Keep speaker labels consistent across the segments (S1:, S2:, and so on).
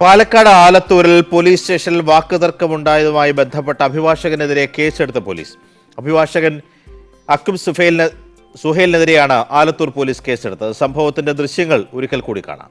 S1: Palakkad ആലത്തൂരിൽ police സ്റ്റേഷനിൽ വാക്കുതർക്കമുണ്ടായതുമായി ബന്ധപ്പെട്ട അഭിഭാഷകനെതിരെ കേസെടുത്ത പോലീസ്. അഭിഭാഷകൻ അക്കും സുഫേലിന് സുഹേലിനെതിരെയാണ് ആലത്തൂർ പോലീസ് കേസെടുത്തത്. സംഭവത്തിന്റെ ദൃശ്യങ്ങൾ ഒരിക്കൽ കൂടി കാണാം.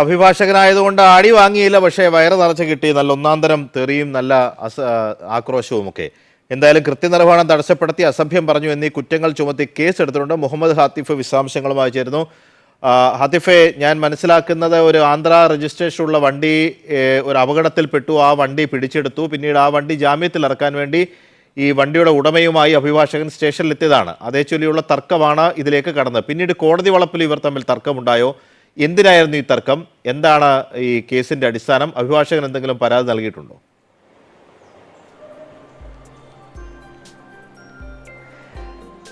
S1: അഭിഭാഷകനായതുകൊണ്ട് ആടി വാങ്ങിയില്ല പക്ഷേ വയറ് നിറച്ച് കിട്ടി. നല്ല ഒന്നാന്തരം തരം തെറിയും നല്ല അസ ആക്രോശവും ഒക്കെ എന്തായാലും കൃത്യനിർവഹണം തടസ്സപ്പെടുത്തി അസഭ്യം പറഞ്ഞു എന്നീ കുറ്റങ്ങൾ ചുമത്തി കേസ് എടുത്തിട്ടുണ്ട് മുഹമ്മദ് ഹാത്തിഫ് വിശദാംശങ്ങളുമായി ചേരുന്നു. ഹാത്തിഫെ ഞാൻ മനസ്സിലാക്കുന്നത് ഒരു ആന്ധ്ര രജിസ്ട്രേഷൻ ഉള്ള വണ്ടി ഒരു അപകടത്തിൽപ്പെട്ടു. ആ വണ്ടി പിടിച്ചെടുത്തു. പിന്നീട് ആ വണ്ടി ജാമ്യത്തിൽ ഇറക്കാൻ വേണ്ടി ഈ വണ്ടിയുടെ ഉടമയുമായി അഭിഭാഷകൻ സ്റ്റേഷനിലെത്തിയതാണ്. അതേ ചൊല്ലിയുള്ള തർക്കമാണ് ഇതിലേക്ക് കടന്നത്. പിന്നീട് കോടതി വളപ്പിൽ ഇവർ തമ്മിൽ തർക്കമുണ്ടായോ? എന്തിനായിരുന്നു ഈ തർക്കം? എന്താണ് ഈ കേസിന്റെ അടിസ്ഥാനം? അഭിഭാഷകൻ എന്തെങ്കിലും പരാതി നൽകിയിട്ടുണ്ടോ?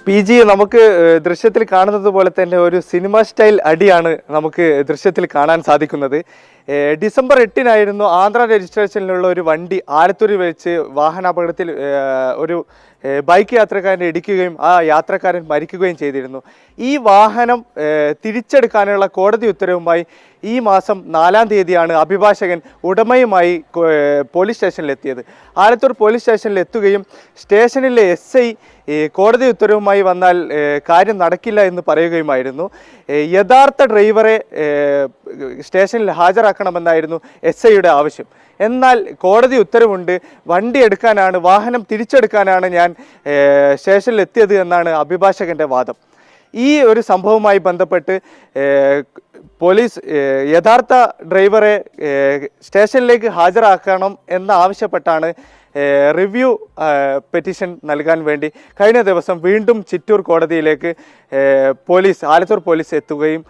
S2: പി ജി നമുക്ക് ദൃശ്യത്തിൽ കാണുന്നത് പോലെ തന്നെ ഒരു സിനിമ സ്റ്റൈൽ അടിയാണ് നമുക്ക് ദൃശ്യത്തിൽ കാണാൻ സാധിക്കുന്നത്. ഡിസംബർ എട്ടിനായിരുന്നു ആന്ധ്ര രജിസ്ട്രേഷനിലുള്ള ഒരു വണ്ടി ആലത്തൂരിൽ വെച്ച് വാഹനാപകടത്തിൽ ഒരു ബൈക്ക് യാത്രക്കാരനെ ഇടിക്കുകയും ആ യാത്രക്കാരൻ മരിക്കുകയും ചെയ്തിരുന്നു. ഈ വാഹനം തിരിച്ചെടുക്കാനുള്ള കോടതി ഉത്തരവുമായി ഈ മാസം നാലാം തീയതിയാണ് അഭിഭാഷകൻ ഉടമയുമായി പോലീസ് സ്റ്റേഷനിലെത്തിയത്. ആലത്തൂർ പോലീസ് സ്റ്റേഷനിൽ എത്തുകയും സ്റ്റേഷനിലെ എസ് ഐ കോടതി ഉത്തരവുമായി വന്നാൽ കാര്യം നടക്കില്ല എന്ന് പറയുകയുമായിരുന്നു. യഥാർത്ഥ ഡ്രൈവറെ സ്റ്റേഷനിൽ സ്റ്റേഷനിൽ ഹാജരാക്കണമെന്നായിരുന്നു എസ് ഐയുടെ ആവശ്യം. എന്നാൽ കോടതി ഉത്തരവുണ്ട് വണ്ടി എടുക്കാനാണ് വാഹനം തിരിച്ചെടുക്കാനാണ് ഞാൻ എത്തിയത് എന്നാണ് അഭിഭാഷകന്റെ വാദം. ഈ ഒരു സംഭവവുമായി ബന്ധപ്പെട്ട് പോലീസ് യഥാർത്ഥ ഡ്രൈവറെ സ്റ്റേഷനിലേക്ക് ഹാജരാക്കണം എന്നാവശ്യപ്പെട്ടാണ് റിവ്യൂ പെറ്റീഷൻ നൽകാൻ വേണ്ടി കഴിഞ്ഞ ദിവസം വീണ്ടും ചിറ്റൂർ കോടതിയിലേക്ക് പോലീസ് ആലത്തൂർ പോലീസ് എത്തുകയും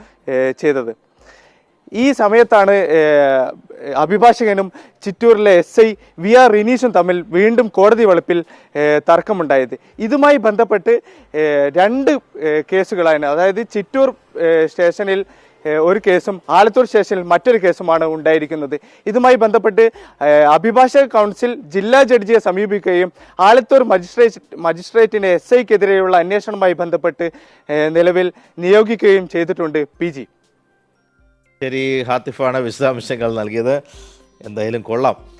S2: ചെയ്തത്. ഈ സമയത്താണ് അഭിഭാഷകനും ചിറ്റൂരിലെ എസ് ഐ വി ആർ റിനീഷും തമ്മിൽ വീണ്ടും കോടതി വളപ്പിൽ തർക്കമുണ്ടായത്. ഇതുമായി ബന്ധപ്പെട്ട് രണ്ട് കേസുകളാണ്. അതായത് ചിറ്റൂർ സ്റ്റേഷനിൽ ഒരു കേസും ആലത്തൂർ സ്റ്റേഷനിൽ മറ്റൊരു കേസുമാണ് ഉണ്ടായിരിക്കുന്നത്. ഇതുമായി ബന്ധപ്പെട്ട് അഭിഭാഷക കൗൺസിൽ ജില്ലാ ജഡ്ജിയെ സമീപിക്കുകയും ആലത്തൂർ മജിസ്ട്രേറ്റ് മജിസ്ട്രേറ്റിനെ എസ് ഐക്കെതിരെയുള്ള അന്വേഷണവുമായി ബന്ധപ്പെട്ട് നിലവിൽ നിയോഗിക്കുകയും ചെയ്തിട്ടുണ്ട് പി
S1: ശരി ഹാത്തിഫാണ് വിശദാംശങ്ങൾ നൽകിയത്. എന്തായാലും കൊള്ളാം.